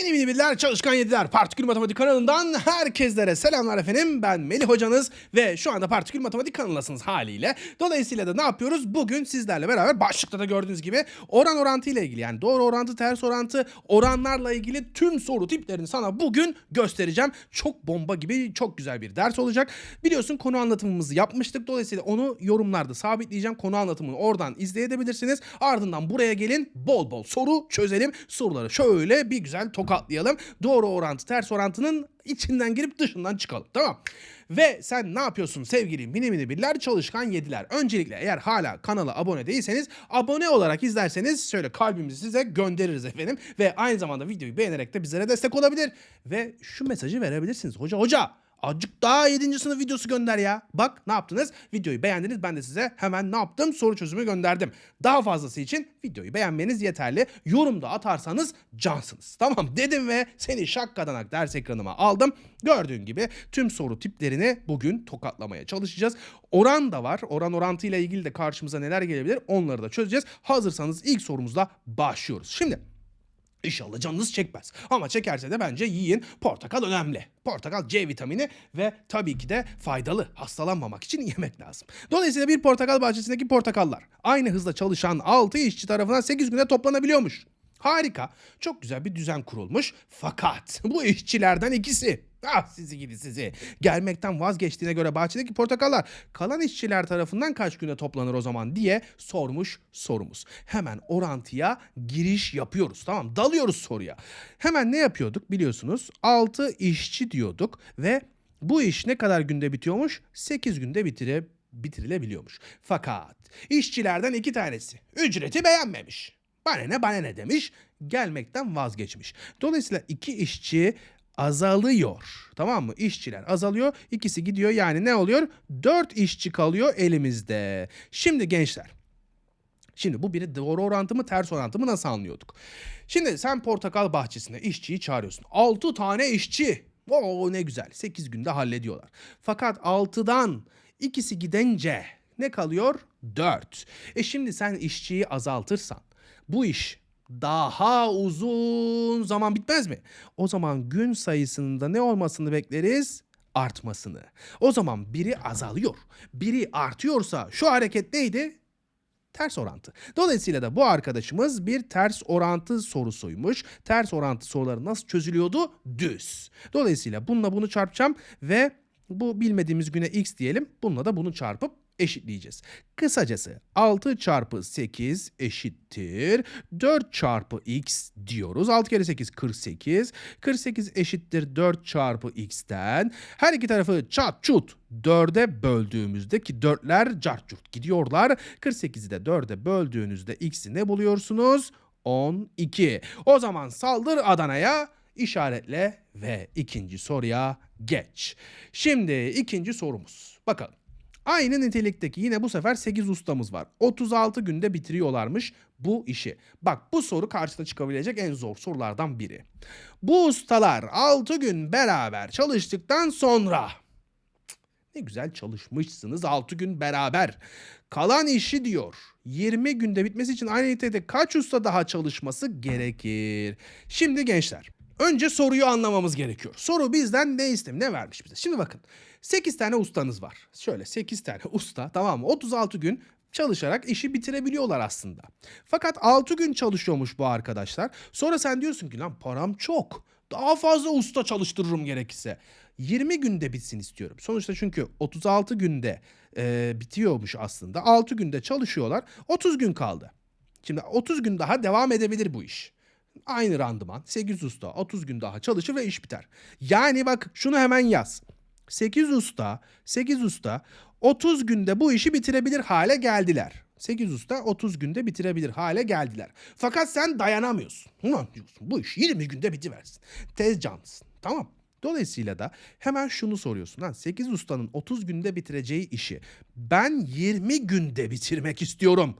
Mini mini bilgiler çalışkan yediler. Partikül Matematik kanalından herkeslere selamlar efendim. Ben Melih hocanız ve şu anda Partikül Matematik kanalındasınız haliyle. Dolayısıyla da ne yapıyoruz? Bugün sizlerle beraber başlıkta da gördüğünüz gibi oran orantı ile ilgili yani doğru orantı, ters orantı, oranlarla ilgili tüm soru tiplerini sana bugün göstereceğim. Çok bomba gibi çok güzel bir ders olacak. Biliyorsun konu anlatımımızı yapmıştık. Dolayısıyla onu yorumlarda sabitleyeceğim. Konu anlatımını oradan izleyebilirsiniz. Ardından buraya gelin bol bol soru çözelim. Soruları şöyle bir güzel tokatlayalım. Doğru orantı, ters orantının içinden girip dışından çıkalım. Tamam. Ve sen ne yapıyorsun sevgili mini mini birler çalışkan yediler. Öncelikle eğer hala kanala abone değilseniz abone olarak izlerseniz şöyle kalbimizi size göndeririz efendim. Ve aynı zamanda videoyu beğenerek de bizlere destek olabilir. Ve şu mesajı verebilirsiniz. Hoca hoca Azıcık daha 7. sınıf videosu gönder ya. Bak ne yaptınız? Videoyu beğendiniz. Ben de size hemen ne yaptım? Soru çözümü gönderdim. Daha fazlası için videoyu beğenmeniz yeterli. Yorumda atarsanız cansınız. Tamam dedim ve seni şakkadanak ders ekranıma aldım. Gördüğün gibi tüm soru tiplerini bugün tokatlamaya çalışacağız. Oran da var. Oran orantı ile ilgili de karşımıza neler gelebilir onları da çözeceğiz. Hazırsanız ilk sorumuzla başlıyoruz. Şimdi İnşallah canınız çekmez. Ama çekerse de bence yiyin. Portakal önemli. Portakal C vitamini ve tabii ki de faydalı. Hastalanmamak için yemek lazım. Dolayısıyla bir portakal bahçesindeki portakallar aynı hızla çalışan 6 işçi tarafından 8 günde toplanabiliyormuş. Harika. Çok güzel bir düzen kurulmuş. Fakat bu işçilerden ikisi Ah sizi gidi sizi. Gelmekten vazgeçtiğine göre bahçedeki portakallar kalan işçiler tarafından kaç günde toplanır o zaman diye sormuş sorumuz. Hemen orantıya giriş yapıyoruz tamam dalıyoruz soruya. Hemen ne yapıyorduk biliyorsunuz 6 işçi diyorduk ve bu iş ne kadar günde bitiyormuş? 8 günde bitire, bitirilebiliyormuş. Fakat işçilerden iki tanesi ücreti beğenmemiş. Bana ne bana ne demiş gelmekten vazgeçmiş. Dolayısıyla iki işçi azalıyor. Tamam mı? İşçiler azalıyor. İkisi gidiyor. Yani ne oluyor? Dört işçi kalıyor elimizde. Şimdi gençler. Şimdi bu biri doğru orantı mı ters orantı mı nasıl anlıyorduk? Şimdi sen portakal bahçesine işçiyi çağırıyorsun. 6 tane işçi. Oo ne güzel. 8 günde hallediyorlar. Fakat 6'dan ikisi gidince ne kalıyor? 4. E şimdi sen işçiyi azaltırsan bu iş daha uzun zaman bitmez mi? O zaman gün sayısında ne olmasını bekleriz? Artmasını. O zaman biri azalıyor, biri artıyorsa şu hareket neydi? Ters orantı. Dolayısıyla da bu arkadaşımız bir ters orantı sorusuymuş. Ters orantı soruları nasıl çözülüyordu? Düz. Dolayısıyla bununla bunu çarpacağım ve bu bilmediğimiz güne x diyelim. Bununla da bunu çarpıp eşitleyeceğiz. Kısacası 6 çarpı 8 eşittir 4 çarpı x diyoruz. 6 kere 8 48. 48 eşittir 4 çarpı x'ten. Her iki tarafı çat çut 4'e böldüğümüzde ki 4'ler cart curt gidiyorlar. 48'i de 4'e böldüğünüzde x'i ne buluyorsunuz? 12. O zaman saldır Adana'ya işaretle ve ikinci soruya geç. Şimdi ikinci sorumuz. Bakalım. Aynı nitelikteki yine bu sefer 8 ustamız var. 36 günde bitiriyorlarmış bu işi. Bak bu soru karşısına çıkabilecek en zor sorulardan biri. Bu ustalar 6 gün beraber çalıştıktan sonra ne güzel çalışmışsınız 6 gün beraber. Kalan işi diyor 20 günde bitmesi için aynı nitelikte kaç usta daha çalışması gerekir? Şimdi gençler Önce soruyu anlamamız gerekiyor. Soru bizden ne istem ne vermiş bize? Şimdi bakın 8 tane ustanız var. Şöyle 8 tane usta tamam mı? 36 gün çalışarak işi bitirebiliyorlar aslında. Fakat 6 gün çalışıyormuş bu arkadaşlar. Sonra sen diyorsun ki lan param çok. Daha fazla usta çalıştırırım gerekirse. 20 günde bitsin istiyorum. Sonuçta çünkü 36 günde e, bitiyormuş aslında. 6 günde çalışıyorlar. 30 gün kaldı. Şimdi 30 gün daha devam edebilir bu iş. Aynı randıman 8 usta 30 gün daha çalışır ve iş biter. Yani bak şunu hemen yaz. 8 usta 8 usta 30 günde bu işi bitirebilir hale geldiler. 8 usta 30 günde bitirebilir hale geldiler. Fakat sen dayanamıyorsun. Ulan diyorsun bu iş 20 günde bitiversin. Tez cansın. Tamam. Dolayısıyla da hemen şunu soruyorsun. Lan 8 ustanın 30 günde bitireceği işi ben 20 günde bitirmek istiyorum.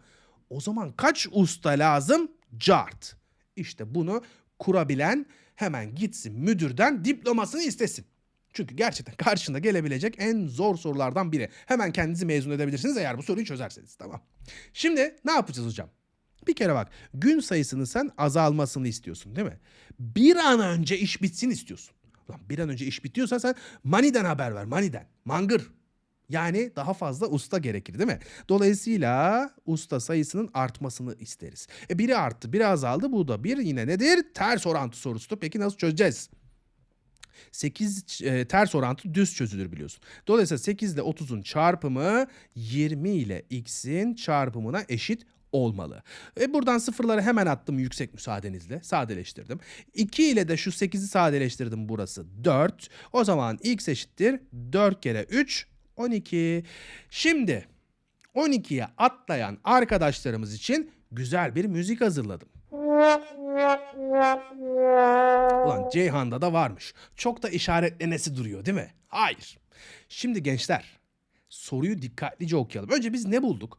O zaman kaç usta lazım? Cart. İşte bunu kurabilen hemen gitsin müdürden diplomasını istesin. Çünkü gerçekten karşında gelebilecek en zor sorulardan biri. Hemen kendinizi mezun edebilirsiniz eğer bu soruyu çözerseniz. Tamam. Şimdi ne yapacağız hocam? Bir kere bak gün sayısını sen azalmasını istiyorsun değil mi? Bir an önce iş bitsin istiyorsun. Ulan bir an önce iş bitiyorsa sen maniden haber ver maniden. Mangır. Yani daha fazla usta gerekir değil mi? Dolayısıyla usta sayısının artmasını isteriz. E biri arttı, biri azaldı. Bu da bir yine nedir? Ters orantı sorusu. Peki nasıl çözeceğiz? 8 e, ters orantı düz çözülür biliyorsun. Dolayısıyla 8 ile 30'un çarpımı 20 ile x'in çarpımına eşit olmalı. E buradan sıfırları hemen attım yüksek müsaadenizle. Sadeleştirdim. 2 ile de şu 8'i sadeleştirdim burası 4. O zaman x eşittir 4 kere 3 12. Şimdi 12'ye atlayan arkadaşlarımız için güzel bir müzik hazırladım. Ulan Ceyhan'da da varmış. Çok da işaretlenesi duruyor değil mi? Hayır. Şimdi gençler soruyu dikkatlice okuyalım. Önce biz ne bulduk?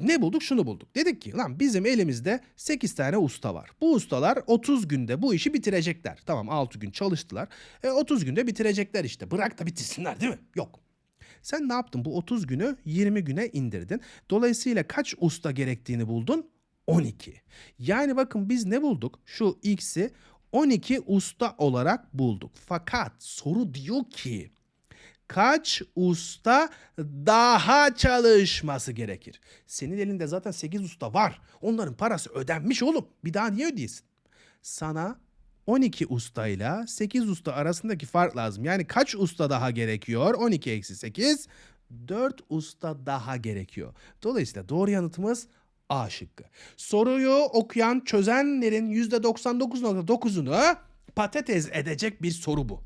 Ne bulduk? Şunu bulduk. Dedik ki lan bizim elimizde 8 tane usta var. Bu ustalar 30 günde bu işi bitirecekler. Tamam 6 gün çalıştılar. E 30 günde bitirecekler işte. Bırak da bitirsinler değil mi? Yok. Sen ne yaptın? Bu 30 günü 20 güne indirdin. Dolayısıyla kaç usta gerektiğini buldun? 12. Yani bakın biz ne bulduk? Şu x'i 12 usta olarak bulduk. Fakat soru diyor ki kaç usta daha çalışması gerekir? Senin elinde zaten 8 usta var. Onların parası ödenmiş oğlum. Bir daha niye ödeyesin? Sana 12 ustayla 8 usta arasındaki fark lazım. Yani kaç usta daha gerekiyor? 12 eksi 8. 4 usta daha gerekiyor. Dolayısıyla doğru yanıtımız A şıkkı. Soruyu okuyan çözenlerin %99.9'unu patates edecek bir soru bu.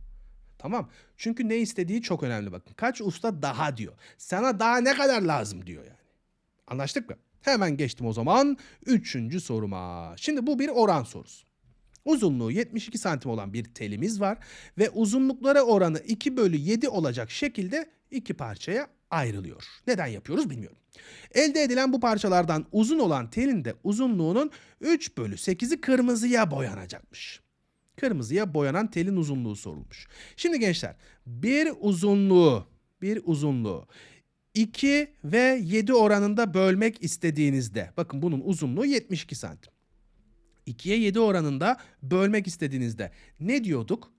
Tamam. Çünkü ne istediği çok önemli bakın. Kaç usta daha diyor. Sana daha ne kadar lazım diyor yani. Anlaştık mı? Hemen geçtim o zaman üçüncü soruma. Şimdi bu bir oran sorusu. Uzunluğu 72 santim olan bir telimiz var ve uzunluklara oranı 2 bölü 7 olacak şekilde iki parçaya ayrılıyor. Neden yapıyoruz bilmiyorum. Elde edilen bu parçalardan uzun olan telin de uzunluğunun 3 bölü 8'i kırmızıya boyanacakmış. Kırmızıya boyanan telin uzunluğu sorulmuş. Şimdi gençler bir uzunluğu bir uzunluğu 2 ve 7 oranında bölmek istediğinizde bakın bunun uzunluğu 72 santim. 2'ye 7 oranında bölmek istediğinizde ne diyorduk?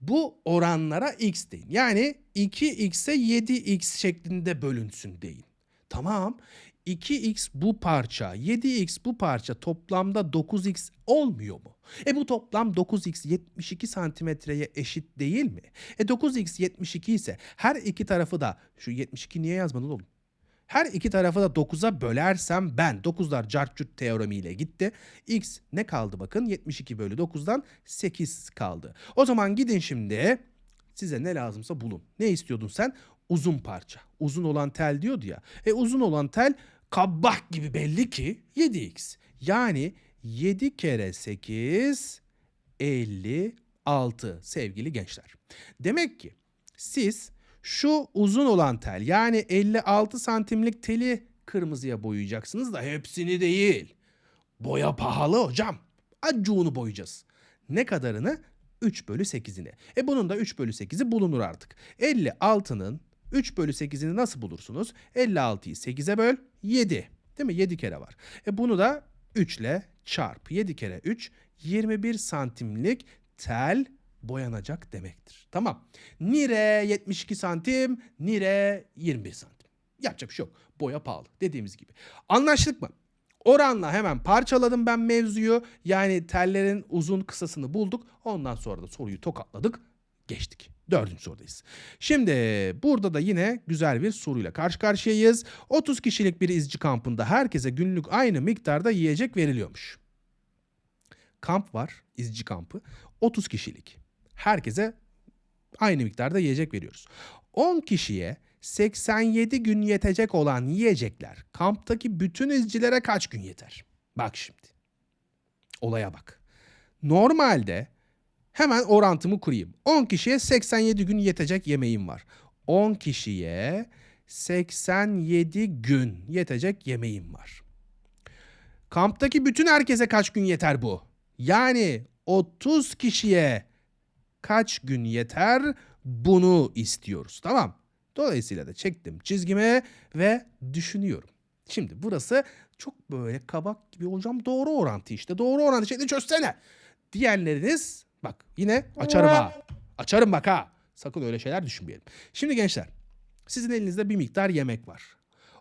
Bu oranlara x deyin. Yani 2x'e 7x şeklinde bölünsün deyin. Tamam. 2x bu parça, 7x bu parça toplamda 9x olmuyor mu? E bu toplam 9x 72 santimetreye eşit değil mi? E 9x 72 ise her iki tarafı da şu 72 niye yazmadın oğlum? Her iki tarafı da 9'a bölersem ben 9'lar cartçut teoremiyle gitti. X ne kaldı bakın 72 bölü 9'dan 8 kaldı. O zaman gidin şimdi size ne lazımsa bulun. Ne istiyordun sen? Uzun parça. Uzun olan tel diyordu ya. E uzun olan tel kabak gibi belli ki 7x. Yani 7 kere 8 56 sevgili gençler. Demek ki siz şu uzun olan tel yani 56 santimlik teli kırmızıya boyayacaksınız da hepsini değil. Boya pahalı hocam. Accuğunu boyayacağız. Ne kadarını? 3 bölü 8'ini. E bunun da 3 bölü 8'i bulunur artık. 56'nın 3 bölü 8'ini nasıl bulursunuz? 56'yı 8'e böl 7. Değil mi? 7 kere var. E bunu da 3 ile çarp. 7 kere 3 21 santimlik tel boyanacak demektir. Tamam. Nire 72 santim, nire 21 santim. Yapacak bir şey yok. Boya pahalı dediğimiz gibi. Anlaştık mı? Oranla hemen parçaladım ben mevzuyu. Yani tellerin uzun kısasını bulduk. Ondan sonra da soruyu tokatladık. Geçtik. Dördüncü sorudayız. Şimdi burada da yine güzel bir soruyla karşı karşıyayız. 30 kişilik bir izci kampında herkese günlük aynı miktarda yiyecek veriliyormuş. Kamp var, izci kampı. 30 kişilik. Herkese aynı miktarda yiyecek veriyoruz. 10 kişiye 87 gün yetecek olan yiyecekler kamptaki bütün izcilere kaç gün yeter? Bak şimdi. Olaya bak. Normalde hemen orantımı kurayım. 10 kişiye 87 gün yetecek yemeğim var. 10 kişiye 87 gün yetecek yemeğim var. Kamptaki bütün herkese kaç gün yeter bu? Yani 30 kişiye kaç gün yeter bunu istiyoruz. Tamam. Dolayısıyla da çektim çizgime ve düşünüyorum. Şimdi burası çok böyle kabak gibi hocam doğru orantı işte. Doğru orantı şeklini çözsene. Diğerleriniz bak yine açarım ha. Açarım bak ha. Sakın öyle şeyler düşünmeyelim. Şimdi gençler sizin elinizde bir miktar yemek var.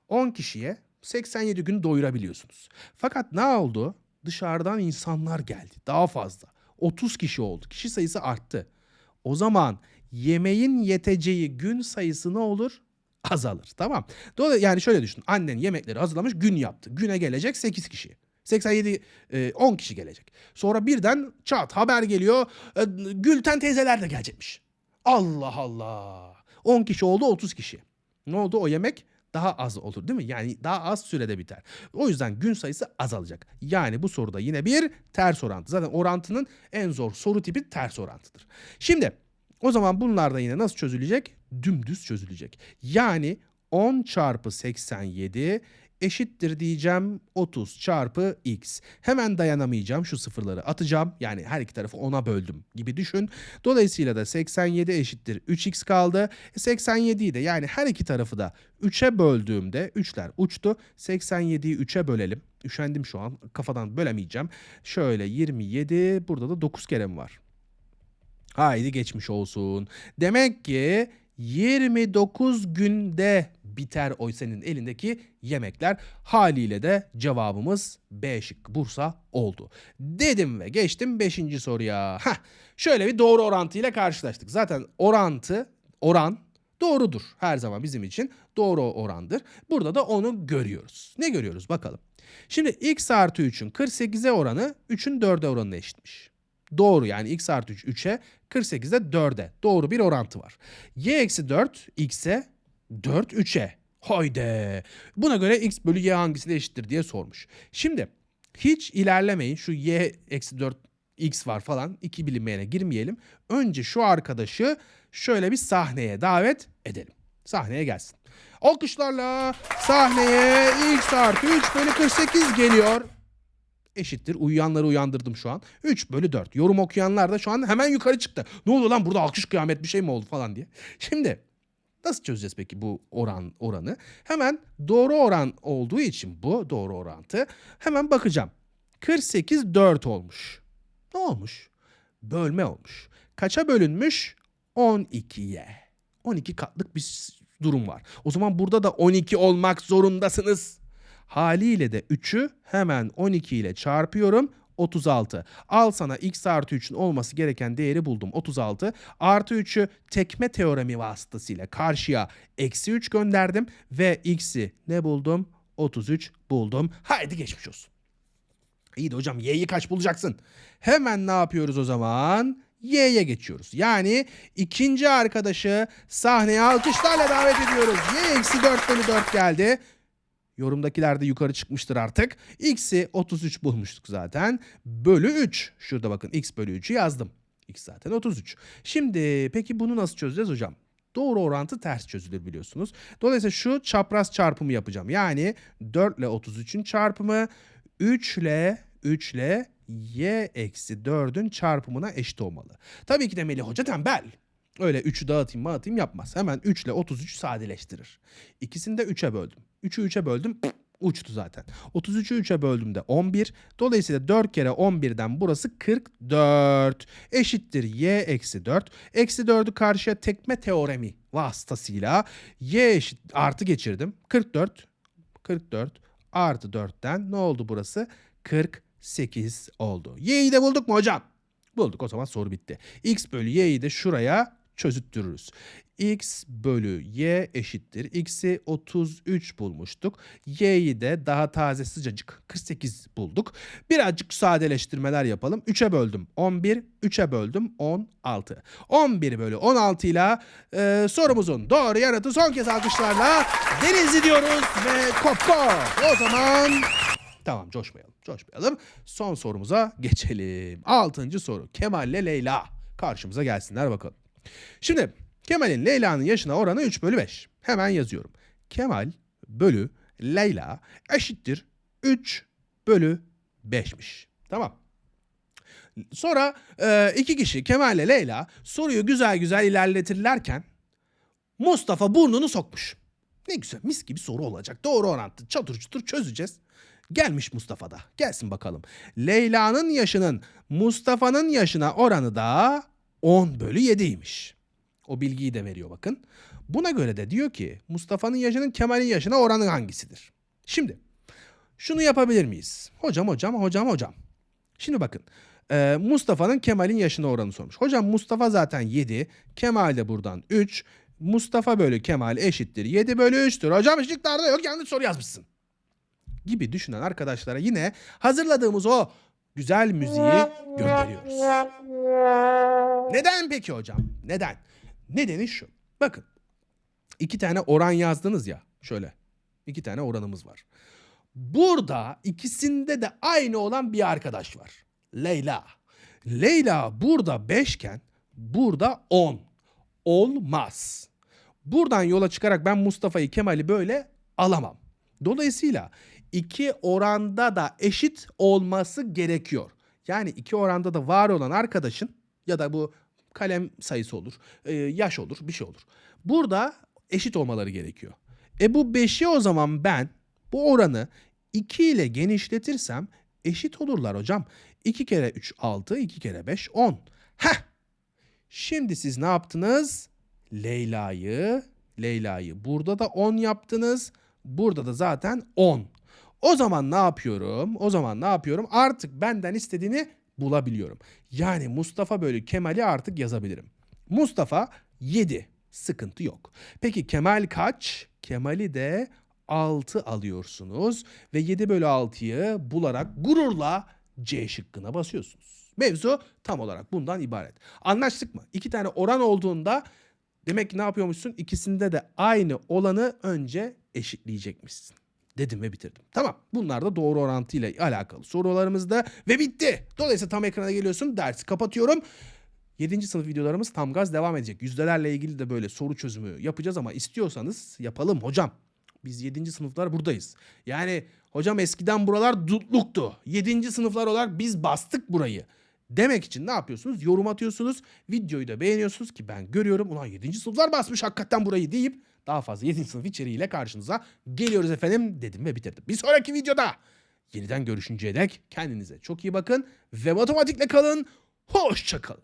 10 kişiye 87 gün doyurabiliyorsunuz. Fakat ne oldu? Dışarıdan insanlar geldi. Daha fazla. 30 kişi oldu. Kişi sayısı arttı. O zaman yemeğin yeteceği gün sayısı ne olur? Azalır. Tamam. Dolayısıyla yani şöyle düşün. Annen yemekleri hazırlamış gün yaptı. Güne gelecek 8 kişi. 87 e, 10 kişi gelecek. Sonra birden çat haber geliyor. e, Gülten teyzeler de gelecekmiş. Allah Allah. 10 kişi oldu 30 kişi. Ne oldu o yemek? Daha az olur değil mi? Yani daha az sürede biter. O yüzden gün sayısı azalacak. Yani bu soruda yine bir ters orantı. Zaten orantının en zor soru tipi ters orantıdır. Şimdi o zaman bunlar da yine nasıl çözülecek? Dümdüz çözülecek. Yani 10 çarpı 87 eşittir diyeceğim 30 çarpı x. Hemen dayanamayacağım şu sıfırları atacağım. Yani her iki tarafı 10'a böldüm gibi düşün. Dolayısıyla da 87 eşittir 3x kaldı. E 87'yi de yani her iki tarafı da 3'e böldüğümde 3'ler uçtu. 87'yi 3'e bölelim. Üşendim şu an kafadan bölemeyeceğim. Şöyle 27 burada da 9 kere mi var? Haydi geçmiş olsun. Demek ki 29 günde biter o senin elindeki yemekler. Haliyle de cevabımız B şıkkı Bursa oldu. Dedim ve geçtim 5. soruya. Heh, şöyle bir doğru orantıyla karşılaştık. Zaten orantı, oran doğrudur her zaman bizim için doğru orandır. Burada da onu görüyoruz. Ne görüyoruz bakalım. Şimdi x artı 3'ün 48'e oranı 3'ün 4'e oranına eşitmiş. Doğru yani x artı 3 3'e 48'de 4'e doğru bir orantı var. y eksi 4 x'e 4 3'e. Hayde. Buna göre x bölü y hangisine eşittir diye sormuş. Şimdi hiç ilerlemeyin şu y eksi 4 x var falan iki bilinmeyene girmeyelim. Önce şu arkadaşı şöyle bir sahneye davet edelim. Sahneye gelsin. Alkışlarla sahneye x artı 3 bölü 48 geliyor eşittir. Uyuyanları uyandırdım şu an. 3 bölü 4. Yorum okuyanlar da şu an hemen yukarı çıktı. Ne oldu lan burada alkış kıyamet bir şey mi oldu falan diye. Şimdi nasıl çözeceğiz peki bu oran oranı? Hemen doğru oran olduğu için bu doğru orantı. Hemen bakacağım. 48 4 olmuş. Ne olmuş? Bölme olmuş. Kaça bölünmüş? 12'ye. 12 katlık bir durum var. O zaman burada da 12 olmak zorundasınız. Haliyle de 3'ü hemen 12 ile çarpıyorum. 36. Al sana x artı 3'ün olması gereken değeri buldum. 36. Artı 3'ü tekme teoremi vasıtasıyla karşıya eksi 3 gönderdim. Ve x'i ne buldum? 33 buldum. Haydi geçmiş olsun. İyi de hocam y'yi kaç bulacaksın? Hemen ne yapıyoruz o zaman? Y'ye geçiyoruz. Yani ikinci arkadaşı sahneye alkışlarla davet ediyoruz. Y eksi 4 bölü 4 geldi. Yorumdakiler de yukarı çıkmıştır artık. X'i 33 bulmuştuk zaten. Bölü 3. Şurada bakın x bölü 3'ü yazdım. X zaten 33. Şimdi peki bunu nasıl çözeceğiz hocam? Doğru orantı ters çözülür biliyorsunuz. Dolayısıyla şu çapraz çarpımı yapacağım. Yani 4 ile 33'ün çarpımı 3 ile 3 ile y eksi 4'ün çarpımına eşit olmalı. Tabii ki de Melih Hoca tembel. Öyle 3'ü dağıtayım dağıtayım yapmaz. Hemen 3 ile 33 sadeleştirir. İkisini de 3'e böldüm. 3'ü 3'e böldüm uçtu zaten. 33'ü 3'e böldüğümde 11. Dolayısıyla 4 kere 11'den burası 44. Eşittir y eksi 4. Eksi 4'ü karşıya tekme teoremi vasıtasıyla y eşit artı geçirdim. 44. 44 artı 4'ten ne oldu burası? 48 oldu. Y'yi de bulduk mu hocam? Bulduk o zaman soru bitti. X bölü y'yi de şuraya çözüttürürüz. X bölü y eşittir. X'i 33 bulmuştuk. Y'yi de daha taze sıcacık 48 bulduk. Birazcık sadeleştirmeler yapalım. 3'e böldüm 11, 3'e böldüm 16. 11 bölü 16 ile e, sorumuzun doğru yanıtı son kez alkışlarla Denizli diyoruz ve kopko. O zaman Tamam coşmayalım coşmayalım. Son sorumuza geçelim. Altıncı soru. Kemal ile Leyla. Karşımıza gelsinler bakalım. Şimdi Kemal'in Leyla'nın yaşına oranı 3 bölü 5. Hemen yazıyorum. Kemal bölü Leyla eşittir 3 bölü 5'miş. Tamam. Sonra e, iki kişi Kemal ile Leyla soruyu güzel güzel ilerletirlerken Mustafa burnunu sokmuş. Ne güzel mis gibi soru olacak. Doğru orantı çatır çutur çözeceğiz. Gelmiş Mustafa da. Gelsin bakalım. Leyla'nın yaşının Mustafa'nın yaşına oranı da 10 bölü 7'ymiş. O bilgiyi de veriyor bakın. Buna göre de diyor ki Mustafa'nın yaşının Kemal'in yaşına oranı hangisidir? Şimdi şunu yapabilir miyiz? Hocam hocam hocam hocam. Şimdi bakın. Ee, Mustafa'nın Kemal'in yaşına oranı sormuş. Hocam Mustafa zaten 7. Kemal de buradan 3. Mustafa bölü Kemal eşittir 7 bölü 3'tür. Hocam şıklarda yok yanlış soru yazmışsın. Gibi düşünen arkadaşlara yine hazırladığımız o güzel müziği gönderiyoruz. Neden peki hocam? Neden? Nedeni şu. Bakın. iki tane oran yazdınız ya. Şöyle. iki tane oranımız var. Burada ikisinde de aynı olan bir arkadaş var. Leyla. Leyla burada 5 iken burada 10. Olmaz. Buradan yola çıkarak ben Mustafa'yı Kemal'i böyle alamam. Dolayısıyla iki oranda da eşit olması gerekiyor. Yani iki oranda da var olan arkadaşın ya da bu kalem sayısı olur, e, yaş olur, bir şey olur. Burada eşit olmaları gerekiyor. E bu 5'i o zaman ben bu oranı 2 ile genişletirsem eşit olurlar hocam. 2 kere 3 6, 2 kere 5 10. Heh. Şimdi siz ne yaptınız? Leyla'yı, Leyla'yı burada da 10 yaptınız. Burada da zaten 10. O zaman ne yapıyorum? O zaman ne yapıyorum? Artık benden istediğini bulabiliyorum. Yani Mustafa bölü Kemal'i artık yazabilirim. Mustafa 7. Sıkıntı yok. Peki Kemal kaç? Kemal'i de 6 alıyorsunuz ve 7 bölü 6'yı bularak gururla C şıkkına basıyorsunuz. Mevzu tam olarak bundan ibaret. Anlaştık mı? İki tane oran olduğunda demek ki ne yapıyormuşsun? İkisinde de aynı olanı önce eşitleyecekmişsin. Dedim ve bitirdim. Tamam. Bunlar da doğru orantıyla alakalı sorularımızda ve bitti. Dolayısıyla tam ekrana geliyorsun. Dersi kapatıyorum. 7. sınıf videolarımız tam gaz devam edecek. Yüzdelerle ilgili de böyle soru çözümü yapacağız ama istiyorsanız yapalım hocam. Biz 7. sınıflar buradayız. Yani hocam eskiden buralar dutluktu. 7. sınıflar olarak biz bastık burayı. Demek için ne yapıyorsunuz? Yorum atıyorsunuz. Videoyu da beğeniyorsunuz ki ben görüyorum. Ulan 7. sınıflar basmış hakikaten burayı deyip daha fazla 7. sınıf içeriğiyle karşınıza geliyoruz efendim dedim ve bitirdim. Bir sonraki videoda yeniden görüşünceye dek kendinize çok iyi bakın ve matematikle kalın. Hoşça kalın.